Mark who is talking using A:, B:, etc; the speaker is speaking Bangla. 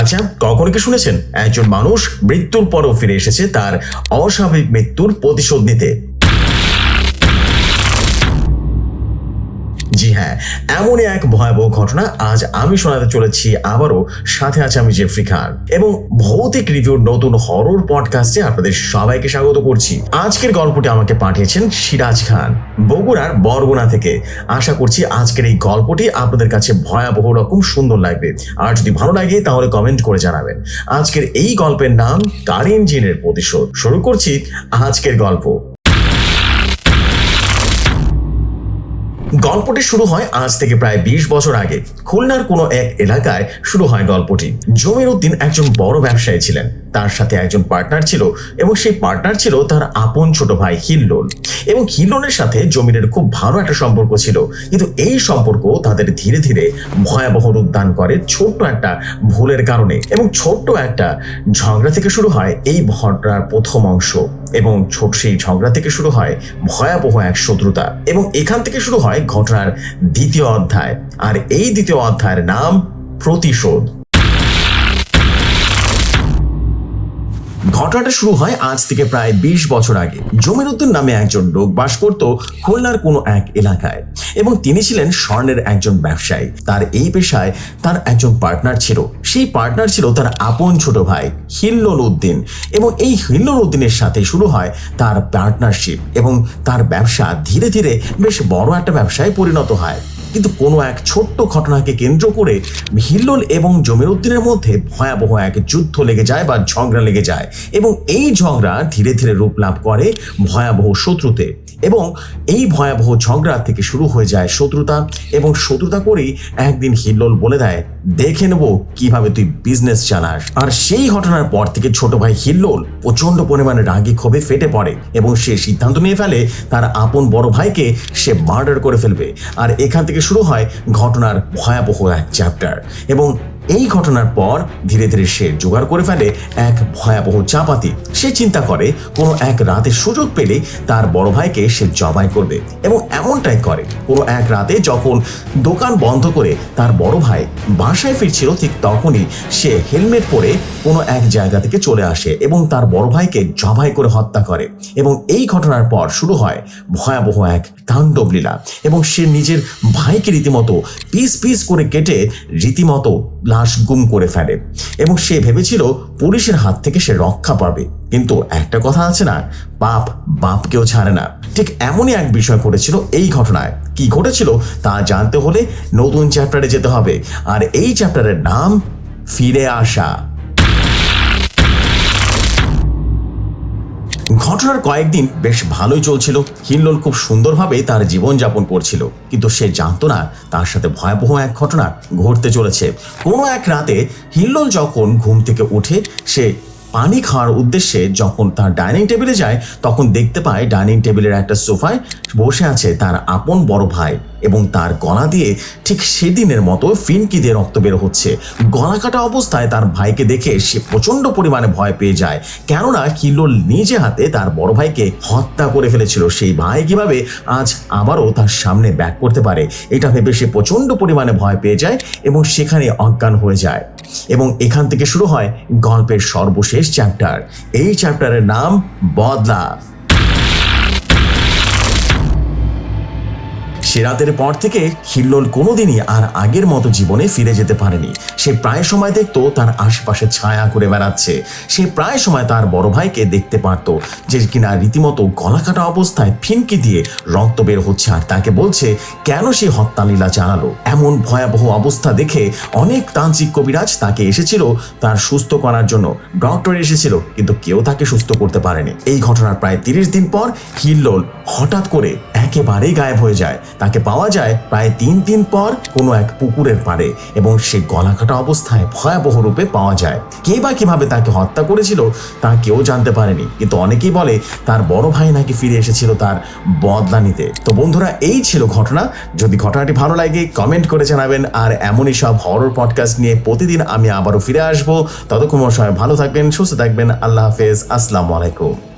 A: আচ্ছা কখনো কি শুনেছেন? একজন মানুষ মৃত্যুর পরও ফিরে এসেছে, তার অস্বাভাবিক মৃত্যুর প্রতিশোধ নিতে। জি হ্যাঁ এমনই এক ভয়াবহ ঘটনা আজ আমি শোনাতে চলেছি আবারও। সাথে আছে আমি জেফরি খান। এবং ভৌতিক রিভিউর নতুন হরর পডকাস্টে আপনাদের সবাইকে স্বাগত করছি। আজকের গল্পটি আমাকে পাঠিয়েছেন সিরাজ খান, বগুড়ার বরগুনা থেকে। আশা করছি আজকের এই গল্পটি আপনাদের কাছে ভয়াবহ রকম সুন্দর লাগবে। আর যদি ভালো লাগে তাহলে কমেন্ট করে জানাবেন। আজকের এই গল্পের নাম কার ইঞ্জিনের প্রতিশোধ। শুরু করছি আজকের গল্প। গল্পটি শুরু হয় আজ থেকে প্রায় বিশ বছর আগে। খুলনার কোনো এক এলাকায় শুরু হয় গল্পটি। জমির উদ্দিন একজন বড় ব্যবসায়ী ছিলেন। তার সাথে একজন পার্টনার ছিল এবং সেই পার্টনার ছিল তার আপন ছোট ভাই হিল্লোল। এবং হিল্লোলের সাথে জমিরের খুব ভালো একটা সম্পর্ক ছিল। কিন্তু এই সম্পর্ক তাদের ধীরে ধীরে ভয়াবহ রূপ দান করে ছোট্ট একটা ভুলের কারণে। এবং ছোট্ট একটা ঝগড়া থেকে শুরু হয় এই ঘটনার প্রথম অংশ। এবং ছোট সেই ঝগড়া থেকে শুরু হয় ভয়াবহ এক শত্রুতা। এবং এখান থেকে শুরু হয় ঘটনার দ্বিতীয় অধ্যায়। আর এই দ্বিতীয় অধ্যায়ের নাম প্রতিশোধ। ঘটনাটা শুরু হয় আজ থেকে প্রায় বিশ বছর আগে। জমিরুদ্দিন নামে একজন লোক বাস করত খুলনার কোনো এক এলাকায় এবং তিনি ছিলেন স্বর্ণের একজন ব্যবসায়ী। তার এই পেশায় তার একজন পার্টনার ছিল। সেই পার্টনার ছিল তার আপন ছোট ভাই হিল্লোল উদ্দিন এবং এই হিল্লোল উদ্দিনের সাথে শুরু হয় তার পার্টনারশিপ এবং তার ব্যবসা ধীরে ধীরে বেশ বড় একটা ব্যবসায় পরিণত হয়। কিন্তু কোনো এক ছোট্ট ঘটনাকে কেন্দ্র করে হিল্লোল এবং জমিরুদ্দিনের মধ্যে ভয়াবহ এক যুদ্ধ লেগে যায় বা ঝগড়া লেগে যায় এবং এই ঝগড়া ধীরে ধীরে রূপ লাভ করে ভয়াবহ শত্রুতে এবং এই ভয়াবহ ঝগড়া থেকে শুরু হয়ে যায় শত্রুতা এবং শত্রুতা করেই একদিন হিল্লোল বলে দেয়, দেখে নেব কীভাবে তুই বিজনেস চালাস। আর সেই ঘটনার পর থেকে ছোট ভাই হিল্লোল প্রচণ্ড পরিমাণে রাগি ক্ষোভে ফেটে পড়ে এবং সে সিদ্ধান্ত নিয়ে ফেলে তার আপন বড় ভাইকে সে মার্ডার করে ফেলবে। আর এখান থেকে শুরু হয় ঘটনার ভয়াবহ এক চ্যাপ্টার এবং এই ঘটনার পর ধীরে ধীরে সে জোগাড় করে ফেলে এক ভয়াবহ চাপাতি সে চিন্তা করে, কোনো এক রাতে সুযোগ পেলে তার বড় ভাইকে সে জবাই করবে এবং এমনটাই করে। কোনো এক রাতে যখন দোকান বন্ধ করে তার বড় ভাই বাসায় ফিরছিল, ঠিক তখনই সে হেলমেট পরে কোনো এক জায়গা থেকে চলে আসে এবং তার বড় ভাইকে জবাই করে হত্যা করে এবং এই ঘটনার পর শুরু হয় ভয়াবহ এক তাণ্ডবলীলা এবং সে নিজের ভাইকে রীতিমতো পিস পিস করে কেটে রীতিমতো লাশ গুম করে ফেলে। এবং সে ভেবেছিল পুলিশের হাত থেকে সে রক্ষা পাবে। কিন্তু একটা কথা আছে না, বাপ বাপকেও ছাড়ে না। ঠিক এমনই এক বিষয় ঘটেছিল এই ঘটনায়। কি ঘটেছিল তা জানতে হলে নতুন চ্যাপ্টারে যেতে হবে। আর এই চ্যাপ্টারের নাম ফিরে আসা। ঘটনার কয়েকদিন বেশ ভালোই চলছিল। হিল্লোল খুব সুন্দরভাবে তার জীবনযাপন করছিল। কিন্তু সে জানতো না তার সাথে ভয়াবহ এক ঘটনা ঘটতে চলেছে। কোনো এক রাতে হিল্লোল যখন ঘুম থেকে উঠে সে পানি খাওয়ার উদ্দেশ্যে যখন তার ডাইনিং টেবিলে যায়, তখন দেখতে পায় ডাইনিং টেবিলের একটা সোফায় বসে আছে তার আপন বড় ভাই। এবং তার গলা দিয়ে ঠিক সেদিনের মতো ফিনকি দিয়ে রক্ত বের হচ্ছে। গলা কাটা অবস্থায় তার ভাইকে দেখে সে প্রচণ্ড পরিমাণে ভয় পেয়ে যায়। কেননা কিলোল নিজে হাতে তার বড় ভাইকে হত্যা করে ফেলেছিল। সেই ভাই কীভাবে আজ আবারও তার সামনে ব্যাক করতে পারে, এটা ভেবে সে প্রচণ্ড পরিমাণে ভয় পেয়ে যায় এবং সেখানে অজ্ঞান হয়ে যায়। এবং এখান থেকে শুরু হয় গল্পের সর্বশেষ চ্যাপ্টার। এই চ্যাপ্টারের নাম বদলা। সে রাতের পর থেকে হিল্লোল কোনোদিনই আর আগের মতো জীবনে ফিরে যেতে পারেনি। সে প্রায় সময় দেখতো তার আশেপাশে ছায়া করে বেড়াচ্ছে। সে প্রায় সময় তার বড় ভাইকে দেখতে পারত, যে কিনা রীতিমতো গলা কাটা অবস্থায় ফিনকি দিয়ে রক্ত বের হচ্ছে আর তাকে বলছে, কেন সে হত্যালীলা চালালো? এমন ভয়াবহ অবস্থা দেখে অনেক তান্ত্রিক কবিরাজ তাকে এসেছিল তার সুস্থ করার জন্য। ডক্টর এসেছিল, কিন্তু কেউ তাকে সুস্থ করতে পারেনি। এই ঘটনার প্রায় তিরিশ দিন পর হিল্লোল হঠাৎ করে একেবারেই গায়েব হয়ে যায়। তাকে পাওয়া যায় প্রায় তিন দিন পর কোনো এক পুকুরের পাড়ে এবং সে গলা কাটা অবস্থায় ভয়াবহ রূপে পাওয়া যায়। কে বা কীভাবে তাকে হত্যা করেছিল তা কেউ জানতে পারেনি। কিন্তু অনেকেই বলে তার বড় ভাই নাকি ফিরে এসেছিল তার বদলা নিতে তো বন্ধুরা, এই ছিল ঘটনা। যদি ঘটনাটি ভালো লাগে কমেন্ট করে জানাবেন। আর এমনই সব হরর পডকাস্ট নিয়ে প্রতিদিন আমি আবারও ফিরে আসব। ততক্ষণ সবাই ভালো থাকবেন, সুস্থ থাকবেন। আল্লাহ হাফেজ। আসসালামু আলাইকুম।